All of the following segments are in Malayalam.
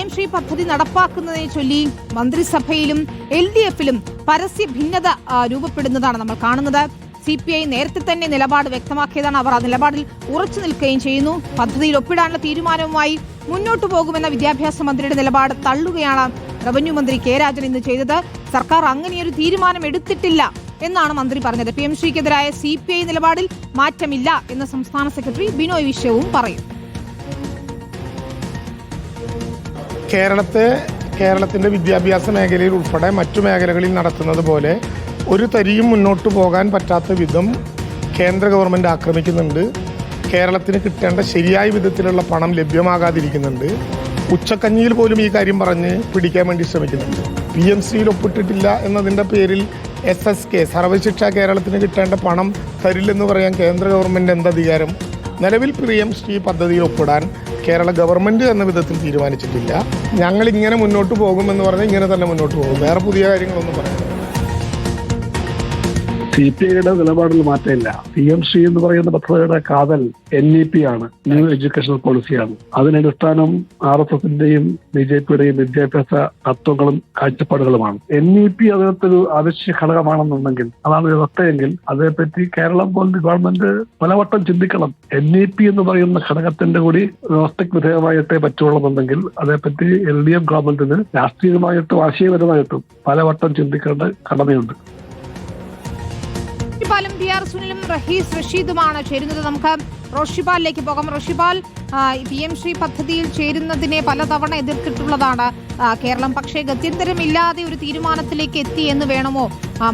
എം ശ്രീ പദ്ധതി നടപ്പാക്കുന്നതിനെ ചൊല്ലി മന്ത്രിസഭയിലും എൽ ഡി എഫിലും പരസ്യ ഭിന്നത രൂപപ്പെടുന്നതാണ് നമ്മൾ കാണുന്നത്. സി പി ഐ നേരത്തെ തന്നെ നിലപാട് വ്യക്തമാക്കിയതാണ്. അവർ ആ നിലപാടിൽ ഉറച്ചു നിൽക്കുകയും ചെയ്യുന്നു. പദ്ധതിയിൽ ഒപ്പിടാനുള്ള തീരുമാനവുമായി മുന്നോട്ടു പോകുമെന്ന വിദ്യാഭ്യാസ മന്ത്രിയുടെ നിലപാട് തള്ളുകയാണ് റവന്യൂ മന്ത്രി കെ രാജൻ ഇന്ന് ചെയ്തത്. സർക്കാർ അങ്ങനെയൊരു തീരുമാനം എടുത്തിട്ടില്ല എന്നാണ് മന്ത്രി പറഞ്ഞത്. പി എം ശ്രീക്കെതിരായ സി പി ഐ നിലപാടിൽ മാറ്റമില്ല എന്ന് സംസ്ഥാന സെക്രട്ടറി ബിനോയ് വിശ്വവും പറയും. കേരളത്തെ കേരളത്തിന്റെ വിദ്യാഭ്യാസ മേഖലയിൽ ഉൾപ്പെടെ മറ്റു മേഖലകളിൽ നടത്തുന്നത് പോലെ ഒരു തരിയും മുന്നോട്ട് പോകാൻ പറ്റാത്ത വിധം കേന്ദ്ര ഗവൺമെന്റ് ആക്രമിക്കുന്നുണ്ട്. കേരളത്തിന് കിട്ടേണ്ട ശരിയായ വിധത്തിലുള്ള പണം ലഭ്യമാകാതിരിക്കുന്നുണ്ട്. ഉച്ചക്കഞ്ഞിയിൽ പോലും ഈ കാര്യം പറഞ്ഞ് പിടിക്കാൻ വേണ്ടി ശ്രമിക്കുന്നുണ്ട്. പി എം സിയിൽ ഒപ്പിട്ടിട്ടില്ല എന്നതിന്റെ പേരിൽ എസ് എസ് കെ സർവശിക്ഷ കേരളത്തിന് കിട്ടേണ്ട പണം തരില്ലെന്ന് പറയാൻ കേന്ദ്ര ഗവൺമെന്റ് എന്തധികാരം നിലവിൽ പി എം ശ്രീ പദ്ധതിയിൽ ഒപ്പിടാൻ കേരള ഗവൺമെന്റ് എന്ന വിധത്തിൽ തീരുമാനിച്ചിട്ടില്ല. ഞങ്ങൾ ഇങ്ങനെ മുന്നോട്ട് പോകുമെന്ന് പറഞ്ഞാൽ ഇങ്ങനെ തന്നെ മുന്നോട്ട് പോകും. വേറെ പുതിയ കാര്യങ്ങളൊന്നും പറയാം സി പി ഐയുടെ നിലപാടിൽ മാറ്റമില്ല. പി എം ശ്രീ എന്ന് പറയുന്ന പദ്ധതിയുടെ കാതൽ എൻ ഇ പി ആണ്. ന്യൂ എഡ്യൂക്കേഷണൽ പോളിസിയാണ് അതിനടിസ്ഥാനം ആർ എസ് എസിന്റെയും ബി ജെ പിയുടെയും വിദ്യാഭ്യാസ തത്വങ്ങളും കാഴ്ചപ്പാടുകളുമാണ്. എൻ ഇ പി അതിനകത്തൊരു അവശ്യ ഘടകമാണെന്നുണ്ടെങ്കിൽ അതാണ് വ്യവസ്ഥയെങ്കിൽ അതേപ്പറ്റി കേരളം പോലുള്ള ഗവൺമെന്റ് പലവട്ടം ചിന്തിക്കണം. എൻ ഇ പി എന്ന് പറയുന്ന ഘടകത്തിന്റെ കൂടി വ്യവസ്ഥയ്ക്ക് വിധേയമായിട്ടേ പറ്റുള്ളൂന്നുണ്ടെങ്കിൽ അതേപ്പറ്റി എൽ ഡി എഫ് ഗവൺമെന്റിന് രാഷ്ട്രീയമായിട്ടും ആശയപരമായിട്ടും പലവട്ടം ചിന്തിക്കേണ്ട കടമയുണ്ട് റോഷിപാലും പി ആർ സുനിലും റഹീസ് റഷീദുമാണ് ചേരുന്നത്. നമുക്ക് റോഷിപാലിലേക്ക് പോകാം. റോഷിപാൽ പി എം ശ്രീ പദ്ധതിയിൽ ചേരുന്നതിനെ പലതവണ എതിർത്തിട്ടുള്ളതാണ് കേരളം. പക്ഷേ ഗത്യന്തരമില്ലാതെ ഒരു തീരുമാനത്തിലേക്ക് എത്തി എന്ന് വേണമോ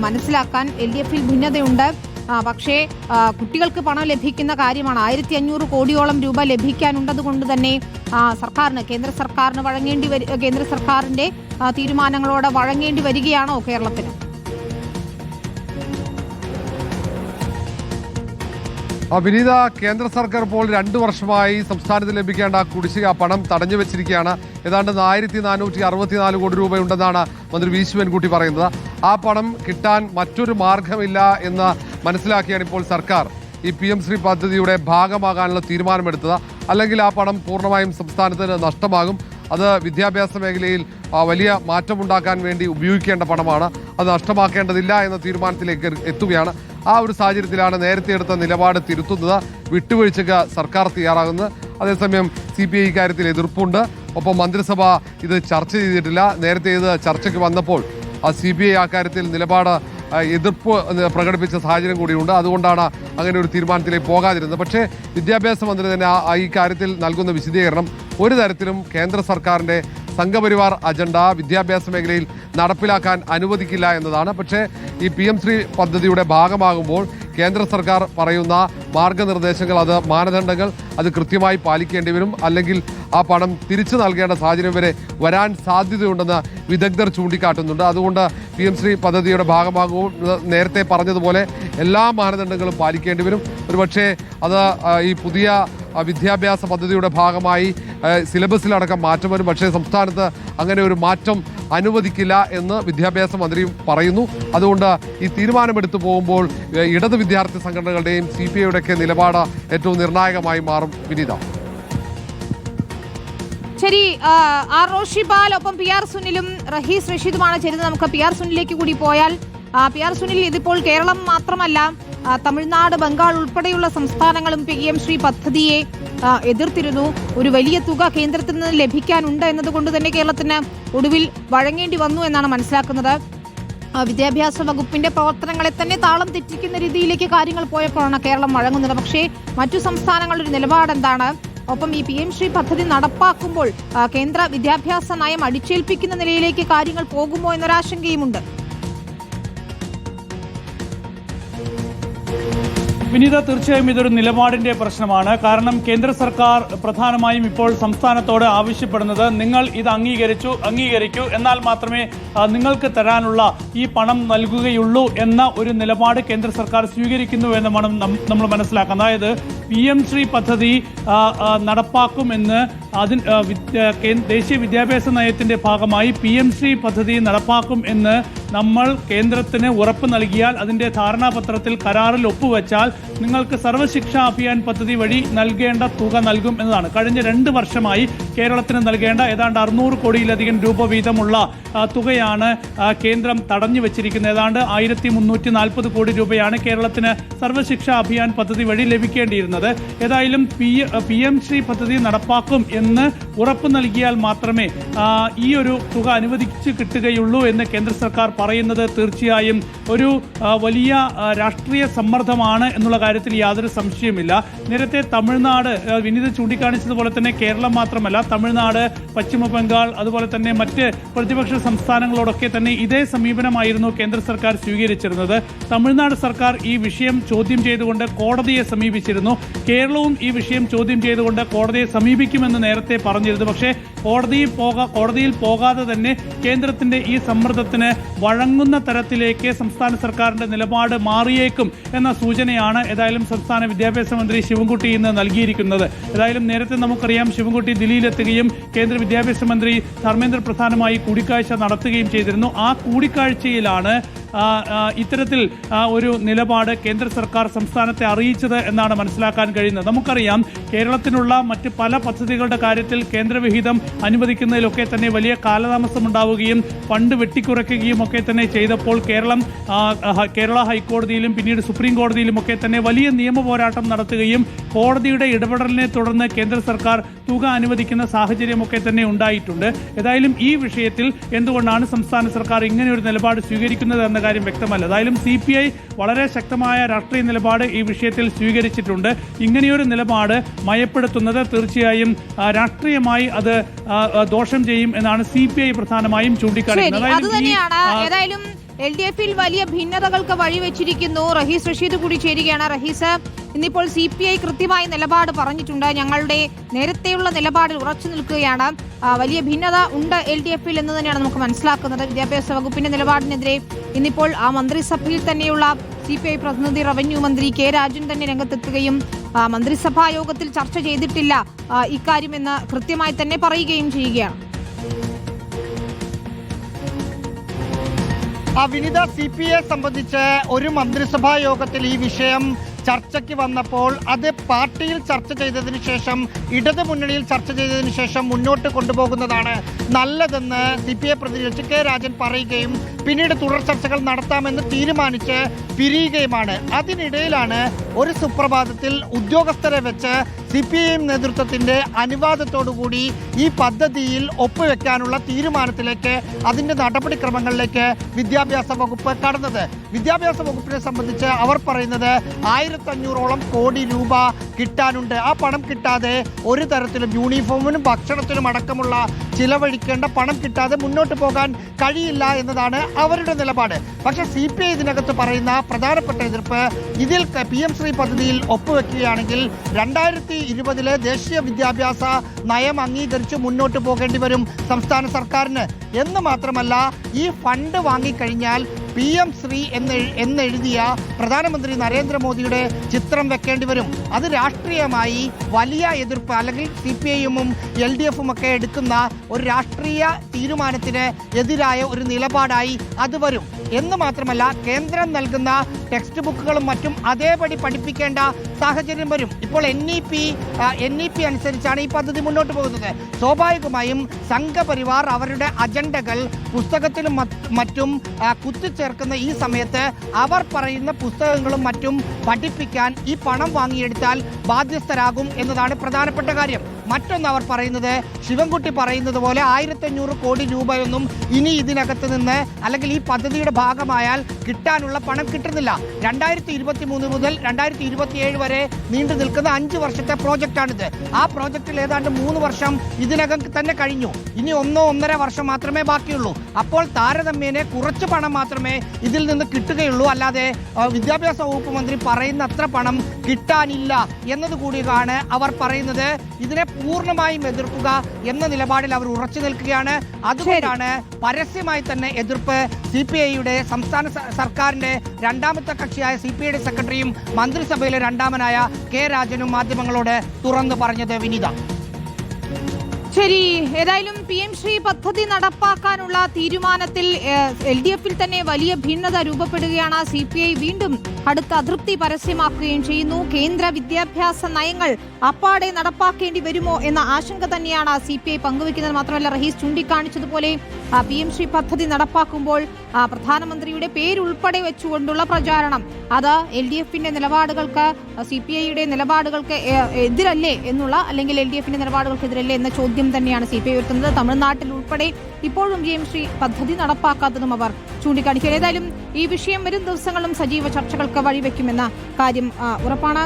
മനസ്സിലാക്കാൻ എൽ ഡി എഫിൽ ഭിന്നതയുണ്ട്. പക്ഷേ കുട്ടികൾക്ക് പണം ലഭിക്കുന്ന കാര്യമാണ്. ആയിരത്തി അഞ്ഞൂറ് കോടിയോളം രൂപ ലഭിക്കാനുള്ളത് കൊണ്ട് തന്നെ സർക്കാരിന് കേന്ദ്ര സർക്കാരിന് വഴങ്ങേണ്ടി വരി കേന്ദ്ര സർക്കാരിന്റെ തീരുമാനങ്ങളോട് വഴങ്ങേണ്ടി വരികയാണോ കേരളത്തിന്? വിനീത കേന്ദ്ര സർക്കാർ ഇപ്പോൾ രണ്ടു വർഷമായി സംസ്ഥാനത്ത് ലഭിക്കേണ്ട കുടിശ്ശിക പണം തടഞ്ഞു വെച്ചിരിക്കുകയാണ്. ഏതാണ്ട് ആയിരത്തി നാനൂറ്റി അറുപത്തിനാല് കോടി രൂപയുണ്ടെന്നാണ് മന്ത്രി വി ശിവൻകുട്ടി പറയുന്നത്. ആ പണം കിട്ടാൻ മറ്റൊരു മാർഗമില്ല എന്ന് മനസ്സിലാക്കിയാണ് ഇപ്പോൾ സർക്കാർ. ഈ പി എം ശ്രീ പദ്ധതിയുടെ ഭാഗമാകാനുള്ള തീരുമാനമെടുത്തത്. അല്ലെങ്കിൽ ആ പണം പൂർണമായും സംസ്ഥാനത്തിന് നഷ്ടമാകും. അത് വിദ്യാഭ്യാസ മേഖലയിൽ വലിയ മാറ്റമുണ്ടാക്കാൻ വേണ്ടി ഉപയോഗിക്കേണ്ട പണമാണ്. അത് നഷ്ടമാക്കേണ്ടതില്ല എന്ന തീരുമാനത്തിലേക്ക് എത്തുകയാണ്. ആ ഒരു സാഹചര്യത്തിലാണ് നേരത്തെ എടുത്ത നിലപാട് തിരുത്തുന്നത്. വിട്ടുവീഴ്ചയ്ക്ക് സർക്കാർ തയ്യാറാകുന്നത്. അതേസമയം സി പി ഐ ഇക്കാര്യത്തിൽ എതിർപ്പുണ്ട്. ഒപ്പം മന്ത്രിസഭ ഇത് ചർച്ച ചെയ്തിട്ടില്ല. നേരത്തെ ഇത് ചർച്ചയ്ക്ക് വന്നപ്പോൾ ആ സി ബി ഐ ആ കാര്യത്തിൽ നിലപാട് എതിർപ്പ് പ്രകടിപ്പിച്ച സാഹചര്യം കൂടിയുണ്ട്. അതുകൊണ്ടാണ് അങ്ങനെ ഒരു തീരുമാനത്തിലേക്ക് പോകാതിരുന്നത്. പക്ഷേ വിദ്യാഭ്യാസ മന്ത്രി തന്നെ ഈ കാര്യത്തിൽ നൽകുന്ന വിശദീകരണം ഒരു തരത്തിലും കേന്ദ്ര സർക്കാരിന്റെ സംഘപരിവാർ അജണ്ട വിദ്യാഭ്യാസ മേഖലയിൽ നടപ്പിലാക്കാൻ അനുവദിക്കില്ല എന്നതാണ്. പക്ഷേ ഈ പി എം ശ്രീ പദ്ധതിയുടെ ഭാഗമാകുമ്പോൾ കേന്ദ്ര സർക്കാർ പറയുന്ന മാർഗനിർദ്ദേശങ്ങൾ അത് മാനദണ്ഡങ്ങൾ അത് കൃത്യമായി പാലിക്കേണ്ടി വരും. അല്ലെങ്കിൽ ആ പണം തിരിച്ചു നൽകേണ്ട സാഹചര്യം വരെ വരാൻ സാധ്യതയുണ്ടെന്ന് വിദഗ്ധർ ചൂണ്ടിക്കാട്ടുന്നുണ്ട്. അതുകൊണ്ട് പി എം ശ്രീ പദ്ധതിയുടെ ഭാഗമാകുമ്പോൾ നേരത്തെ പറഞ്ഞതുപോലെ എല്ലാ മാനദണ്ഡങ്ങളും പാലിക്കേണ്ടി വരും. ഒരുപക്ഷേ അത് ഈ പുതിയ വിദ്യാഭ്യാസ പദ്ധതിയുടെ ഭാഗമായി സിലബസിലടക്കം മാറ്റം വരും. പക്ഷേ സംസ്ഥാനത്ത് അങ്ങനെ ഒരു മാറ്റം അനുവദിക്കില്ല എന്ന് വിദ്യാഭ്യാസ മന്ത്രി പറയുന്നു. അതുകൊണ്ട് ഈ തീരുമാനമെടുത്തു പോകുമ്പോൾ ഇടത് വിദ്യാർത്ഥി സംഘടനകളുടെയും സി പി ഐയുടെയൊക്കെ നിലപാട് ഏറ്റവും നിർണായകമായി മാറും. വിനീത. ശരി ആർ ആർ റോഷിപാൽ ഒപ്പം പി ആർ സുനിലും റഹീസ് റഷീദുമാണ് ചേരുന്നത്. നമുക്ക് പി ആർ സുനിലേക്ക് കൂടി പോയാൽ പി ആർ സുനിൽ ഇതിപ്പോൾ കേരളം മാത്രമല്ല തമിഴ്നാട് ബംഗാൾ ഉൾപ്പെടെയുള്ള സംസ്ഥാനങ്ങളും പി എം ശ്രീ പദ്ധതിയെ എതിർത്തിരുന്നു. ഒരു വലിയ തുക കേന്ദ്രത്തിൽ നിന്ന് ലഭിക്കാനുണ്ട് എന്നതുകൊണ്ട് തന്നെ കേരളത്തിന് ഒടുവിൽ വഴങ്ങേണ്ടി വന്നു എന്നാണ് മനസ്സിലാക്കുന്നത്. വിദ്യാഭ്യാസ വകുപ്പിന്റെ പ്രവർത്തനങ്ങളെ തന്നെ താളം തെറ്റിക്കുന്ന രീതിയിലേക്ക് കാര്യങ്ങൾ പോയപ്പോഴാണ് കേരളം വഴങ്ങുന്നത്. പക്ഷേ മറ്റു സംസ്ഥാനങ്ങളുടെ ഒരു നിലപാട് എന്താണ്? ഒപ്പം ഈ പി എം ശ്രീ പദ്ധതി നടപ്പാക്കുമ്പോൾ കേന്ദ്ര വിദ്യാഭ്യാസ നയം അടിച്ചേൽപ്പിക്കുന്ന നിലയിലേക്ക് കാര്യങ്ങൾ പോകുമോ എന്നൊരാശങ്കയുമുണ്ട്. വിനീത തീർച്ചയായും ഇതൊരു നിലപാടിന്റെ പ്രശ്നമാണ്. കാരണം കേന്ദ്ര സർക്കാർ പ്രധാനമായും ഇപ്പോൾ സംസ്ഥാനത്തോട് ആവശ്യപ്പെടുന്നത് നിങ്ങൾ ഇത് അംഗീകരിച്ചു അംഗീകരിക്കൂ. എന്നാൽ മാത്രമേ നിങ്ങൾക്ക് തരാനുള്ള ഈ പണം നൽകുകയുള്ളൂ എന്ന ഒരു നിലപാട് കേന്ദ്ര സർക്കാർ സ്വീകരിക്കുന്നു എന്ന് വേണം നമ്മൾ മനസ്സിലാക്കാം അതായത് പി എം ശ്രീ പദ്ധതി നടപ്പാക്കുമെന്ന് അതിന് ദേശീയ വിദ്യാഭ്യാസ നയത്തിന്റെ ഭാഗമായി പി എം ശ്രീ പദ്ധതി നടപ്പാക്കും എന്ന് നമ്മൾ കേന്ദ്രത്തിന് ഉറപ്പ് നൽകിയാൽ അതിന്റെ ധാരണാപത്രത്തിൽ കരാറിൽ ഒപ്പുവെച്ചാൽ നിങ്ങൾക്ക് സർവശിക്ഷ അഭിയാൻ പദ്ധതി വഴി നൽകേണ്ട തുക നൽകും എന്നതാണ്. കഴിഞ്ഞ രണ്ട് വർഷമായി കേരളത്തിന് നൽകേണ്ട ഏതാണ്ട് അറുന്നൂറ് കോടിയിലധികം രൂപ വീതമുള്ള തുകയാണ് കേന്ദ്രം തടഞ്ഞു വെച്ചിരിക്കുന്നത്. ഏതാണ്ട് ആയിരത്തി മുന്നൂറ്റി നാൽപ്പത് കോടി രൂപയാണ് കേരളത്തിന് സർവശിക്ഷ അഭിയാൻ പദ്ധതി വഴി ലഭിക്കേണ്ടിയിരുന്നത്. ഏതായാലും പി പി എം ശ്രീ പദ്ധതി നടപ്പാക്കും എന്ന് ഉറപ്പ് നൽകിയാൽ മാത്രമേ ഈ ഒരു തുക അനുവദിച്ചു കിട്ടുകയുള്ളൂ എന്ന് കേന്ദ്ര സർക്കാർ പറയുന്നത് തീർച്ചയായും ഒരു വലിയ രാഷ്ട്രീയ സമ്മർദ്ദമാണ് എന്നുള്ള കാര്യത്തിൽ യാതൊരു സംശയമില്ല നേരത്തെ തമിഴ്നാട് വിനീത് ചൂണ്ടിക്കാണിച്ചതുപോലെ തന്നെ കേരളം മാത്രമല്ല തമിഴ്നാട് പശ്ചിമ ബംഗാൾ അതുപോലെ തന്നെ മറ്റ് പ്രതിപക്ഷ സംസ്ഥാനങ്ങളോടൊക്കെ തന്നെ ഇതേ സമീപനമായിരുന്നു കേന്ദ്ര സർക്കാർ സ്വീകരിച്ചിരുന്നത്. തമിഴ്നാട് സർക്കാർ ഈ വിഷയം ചോദ്യം ചെയ്തുകൊണ്ട് കോടതിയെ സമീപിച്ചിരുന്നു. കേരളവും ഈ വിഷയം ചോദ്യം ചെയ്തുകൊണ്ട് കോടതിയെ സമീപിക്കുമെന്ന് നേരത്തെ പറഞ്ഞിരുന്നു. പക്ഷേ കോടതിയിൽ പോകാ കോടതിയിൽ പോകാതെ തന്നെ കേന്ദ്രത്തിന്റെ ഈ സമ്മർദ്ദത്തിന് വഴങ്ങുന്ന തരത്തിലേക്ക് സംസ്ഥാന സർക്കാരിന്റെ നിലപാട് മാറിയേക്കും എന്ന സൂചനയാണ് ഏതായാലും സംസ്ഥാന വിദ്യാഭ്യാസ മന്ത്രി ശിവൻകുട്ടി ഇന്ന് നൽകിയിരിക്കുന്നത്. ഏതായാലും നേരത്തെ നമുക്കറിയാം ശിവൻകുട്ടി ദില്ലിയിലെത്തുകയും കേന്ദ്ര വിദ്യാഭ്യാസ മന്ത്രി ധർമ്മേന്ദ്ര പ്രധാനുമായി കൂടിക്കാഴ്ച നടത്തുകയും ചെയ്തിരുന്നു. ആ കൂടിക്കാഴ്ചയിലാണ് ഇത്തരത്തിൽ ഒരു നിലപാട് കേന്ദ്ര സർക്കാർ സംസ്ഥാനത്തെ അറിയിച്ചത് എന്നാണ് മനസ്സിലാക്കാൻ കഴിയുന്നത്. നമുക്കറിയാം കേരളത്തിനുള്ള മറ്റ് പല പദ്ധതികളുടെ കാര്യത്തിൽ കേന്ദ്രവിഹിതം അനുവദിക്കുന്നതിലൊക്കെ തന്നെ വലിയ കാലതാമസം ഉണ്ടാവുകയും ഫണ്ട് വെട്ടിക്കുറയ്ക്കുകയും ഒക്കെ തന്നെ ചെയ്തപ്പോൾ കേരളം കേരള ഹൈക്കോടതിയിലും പിന്നീട് സുപ്രീം കോടതിയിലും ഒക്കെ തന്നെ വലിയ നിയമ പോരാട്ടം നടത്തുകയും കോടതിയുടെ ഇടപെടലിനെ തുടർന്ന് കേന്ദ്ര സർക്കാർ തുക അനുവദിക്കുന്ന സാഹചര്യമൊക്കെ തന്നെ ഉണ്ടായിട്ടുണ്ട്. ഏതായാലും ഈ വിഷയത്തിൽ എന്തുകൊണ്ടാണ് സംസ്ഥാന സർക്കാർ ഇങ്ങനെ ഒരു നിലപാട് സ്വീകരിക്കുന്നത് എന്ന കാര്യം വ്യക്തമല്ല. ഏതായാലും സി പി ഐ വളരെ ശക്തമായ രാഷ്ട്രീയ നിലപാട് ഈ വിഷയത്തിൽ സ്വീകരിച്ചിട്ടുണ്ട്. ഇങ്ങനെയൊരു നിലപാട് മയപ്പെടുത്തുന്നത് തീർച്ചയായും രാഷ്ട്രീയമായി അത് ദോഷം ചെയ്യും എന്നാണ് സി പി ഐ പ്രധാനമായും ചൂണ്ടിക്കാട്ടുന്നത് ചൂണ്ടിക്കാണിക്കുന്നത് എൽ ഡി എഫിൽ വലിയ ഭിന്നതകൾക്ക് വഴിവെച്ചിരിക്കുന്നു. റഹീസ് റഷീദ് കൂടി ചേരുകയാണ്. റഹീസ് ഇന്നിപ്പോൾ സി പി ഐ കൃത്യമായ നിലപാട് പറഞ്ഞിട്ടുണ്ട്. ഞങ്ങളുടെ നേരത്തെയുള്ള നിലപാടിൽ ഉറച്ചു നിൽക്കുകയാണ്. വലിയ ഭിന്നത ഉണ്ട് എൽ ഡി എഫിൽ എന്ന് തന്നെയാണ് നമുക്ക് മനസ്സിലാക്കുന്നത്. വിദ്യാഭ്യാസ വകുപ്പിന്റെ നിലപാടിനെതിരെ ഇന്നിപ്പോൾ ആ മന്ത്രിസഭയിൽ തന്നെയുള്ള സി പി ഐ പ്രതിനിധി റവന്യൂ മന്ത്രി കെ രാജൻ തന്നെ രംഗത്തെത്തുകയും മന്ത്രിസഭാ യോഗത്തിൽ ചർച്ച ചെയ്തിട്ടില്ല ഇക്കാര്യം ഇക്കാര്യമെന്ന് കൃത്യമായി തന്നെ പറയുകയും ചെയ്യുകയാണ്. വിനിത സി പി ഐ സംബന്ധിച്ച് ഒരു മന്ത്രിസഭാ യോഗത്തിൽ ഈ വിഷയം ചർച്ചയ്ക്ക് വന്നപ്പോൾ അത് പാർട്ടിയിൽ ചർച്ച ചെയ്തതിന് ശേഷം ഇടത് മുന്നണിയിൽ ചർച്ച ചെയ്തതിന് ശേഷം മുന്നോട്ട് കൊണ്ടുപോകുന്നതാണ് നല്ലതെന്ന് സി പി ഐ പ്രതിനിധി കെ രാജൻ പറയുകയും പിന്നീട് തുടർ ചർച്ചകൾ നടത്താമെന്ന് തീരുമാനിച്ച് പിരിയുകയുമാണ്. അതിനിടയിലാണ് ഒരു സുപ്രഭാതത്തിൽ ഉദ്യോഗസ്ഥരെ വെച്ച് സി പി ഐ എം നേതൃത്വത്തിന്റെ അനുവാദത്തോടുകൂടി ഈ പദ്ധതിയിൽ ഒപ്പുവെക്കാനുള്ള തീരുമാനത്തിലേക്ക് അതിന്റെ നടപടിക്രമങ്ങളിലേക്ക് വിദ്യാഭ്യാസ വകുപ്പ് കടന്നത്. വിദ്യാഭ്യാസ വകുപ്പിനെ സംബന്ധിച്ച് അവർ പറയുന്നത് ആയിരത്തഞ്ഞൂറോളം കോടി രൂപ കിട്ടാനുണ്ട്. ആ പണം കിട്ടാതെ ഒരു തരത്തിലും യൂണിഫോമിനും ഭക്ഷണത്തിനും അടക്കമുള്ള ചിലവഴിക്കേണ്ട പണം കിട്ടാതെ മുന്നോട്ട് പോകാൻ കഴിയില്ല എന്നതാണ് അവരുടെ നിലപാട്. പക്ഷേ സി പി ഐ ഇതിനകത്ത് പറയുന്ന പ്രധാനപ്പെട്ട എതിർപ്പ് ഇതിൽ പി എം ശ്രീ പദ്ധതിയിൽ ഒപ്പുവെക്കുകയാണെങ്കിൽ രണ്ടായിരത്തി ഇരുപതിലെ ദേശീയ വിദ്യാഭ്യാസ നയം അംഗീകരിച്ച് മുന്നോട്ട് പോകേണ്ടി വരും സംസ്ഥാന സർക്കാരിന്. എന്ന് മാത്രമല്ല ഈ ഫണ്ട് വാങ്ങിക്കഴിഞ്ഞാൽ പി എം ശ്രീ എന്ന് എന്നെഴുതിയ പ്രധാനമന്ത്രി നരേന്ദ്രമോദിയുടെ ചിത്രം വെക്കേണ്ടി വരും. അത് രാഷ്ട്രീയമായി വലിയ എതിർപ്പ് അല്ലെങ്കിൽ സി പി ഐഎമ്മും എൽ ഡി എഫും ഒക്കെ എടുക്കുന്ന ഒരു രാഷ്ട്രീയ തീരുമാനത്തിന് എതിരായ ഒരു നിലപാടായി അത് വരും. എന്ന് മാത്രമല്ല കേന്ദ്രം നൽകുന്ന ടെക്സ്റ്റ് ബുക്കുകളും മറ്റും അതേപടി പഠിപ്പിക്കേണ്ട സാഹചര്യം വരും. ഇപ്പോൾ N E P N E P അനുസരിച്ചാണ് ഈ പദ്ധതി മുന്നോട്ട് പോകുന്നത്. സ്വാഭാവികമായും സംഘപരിവാർ അവരുടെ അജണ്ടകൾ പുസ്തകത്തിലും മറ്റും മറ്റും ആ, കുത്തിച്ചേർക്കുന്ന ഈ സമയത്ത് അവർ പറയുന്ന പുസ്തകങ്ങളും മറ്റും പഠിപ്പിക്കാൻ ഈ പണം വാങ്ങിയെടുത്താൽ ബാധ്യസ്ഥരാകും എന്നതാണ് പ്രധാനപ്പെട്ട കാര്യം. മറ്റൊന്ന് അവർ പറയുന്നത് ശിവൻകുട്ടി പറയുന്നത് പോലെ ആയിരത്തഞ്ഞൂറ് കോടി രൂപയൊന്നും ഇനി ഇതിനകത്ത് നിന്ന് അല്ലെങ്കിൽ ഈ പദ്ധതിയുടെ ഭാഗമായാൽ കിട്ടാനുള്ള പണം കിട്ടുന്നില്ല. രണ്ടായിരത്തി ഇരുപത്തി മൂന്ന് മുതൽ രണ്ടായിരത്തി ഇരുപത്തി ഏഴ് വരെ നീണ്ടു നിൽക്കുന്ന അഞ്ച് വർഷത്തെ പ്രോജക്റ്റാണിത്. ആ പ്രോജക്റ്റിൽ ഏതാണ്ട് മൂന്ന് വർഷം ഇതിനകം തന്നെ കഴിഞ്ഞു. ഇനി ഒന്നോ ഒന്നര വർഷം മാത്രമേ ബാക്കിയുള്ളൂ. അപ്പോൾ താരതമ്യേന കുറച്ച് പണം മാത്രമേ ഇതിൽ നിന്ന് കിട്ടുകയുള്ളൂ. അല്ലാതെ വിദ്യാഭ്യാസ വകുപ്പ് മന്ത്രി പറയുന്ന അത്ര പണം കിട്ടാനില്ല എന്നതുകൂടിയാണ് അവർ പറയുന്നത്. ഇതിനെ പൂർണമായും എതിർക്കുക എന്ന നിലപാടിൽ അവർ ഉറച്ചു നിൽക്കുകയാണ്. അതുകൊണ്ടാണ് പരസ്യമായി തന്നെ എതിർപ്പ് സി പി ഐയുടെ സംസ്ഥാന സർക്കാരിന്റെ രണ്ടാമത്തെ കക്ഷിയായ സി പി ഐയുടെ സെക്രട്ടറിയും മന്ത്രിസഭയിലെ രണ്ടാമനായ കെ രാജനും മാധ്യമങ്ങളോട് തുറന്നു പറഞ്ഞത് വിനീത. ശരി ഏതായാലും പി എം ശ്രീ പദ്ധതി നടപ്പാക്കാനുള്ള തീരുമാനത്തിൽ എൽ ഡി എഫിൽ തന്നെ വലിയ ഭിന്നത രൂപപ്പെടുകയാണ് സി പി ഐ. വീണ്ടും അടുത്ത അതൃപ്തി പരസ്യമാക്കുകയും ചെയ്യുന്നു. കേന്ദ്ര വിദ്യാഭ്യാസ നയങ്ങൾ അപ്പാടെ നടപ്പാക്കേണ്ടി വരുമോ എന്ന ആശങ്ക തന്നെയാണ് സി പി ഐ പങ്കുവെക്കുന്നത് മാത്രമല്ല റഹീസ് ചൂണ്ടിക്കാണിച്ചതുപോലെ പി എം ശ്രീ പദ്ധതി നടപ്പാക്കുമ്പോൾ പ്രധാനമന്ത്രിയുടെ പേരുൾപ്പെടെ വെച്ചുകൊണ്ടുള്ള പ്രചാരണം. അത് എൽ ഡി എഫിന്റെ നിലപാടുകൾക്ക് സി പി ഐയുടെ നിലപാടുകൾക്ക് എതിരല്ലേ എന്നുള്ള അല്ലെങ്കിൽ എൽ ഡി എഫിന്റെ നിലപാടുകൾക്ക് എതിരല്ലേ എന്ന ചോദ്യം തന്നെയാണ് സി പി ഐ ഉയർത്തുന്നത്. തമിഴ്നാട്ടിൽ ഉൾപ്പെടെ ഇപ്പോഴും ജയംശ്രീ ശ്രീ പദ്ധതി നടപ്പാക്കാത്തതും അവർ ചൂണ്ടിക്കാണിക്കുക. ഏതായാലും ഈ വിഷയം വരും ദിവസങ്ങളും സജീവ ചർച്ചകൾക്ക് വഴിവെക്കുമെന്ന കാര്യം ഉറപ്പാണ്.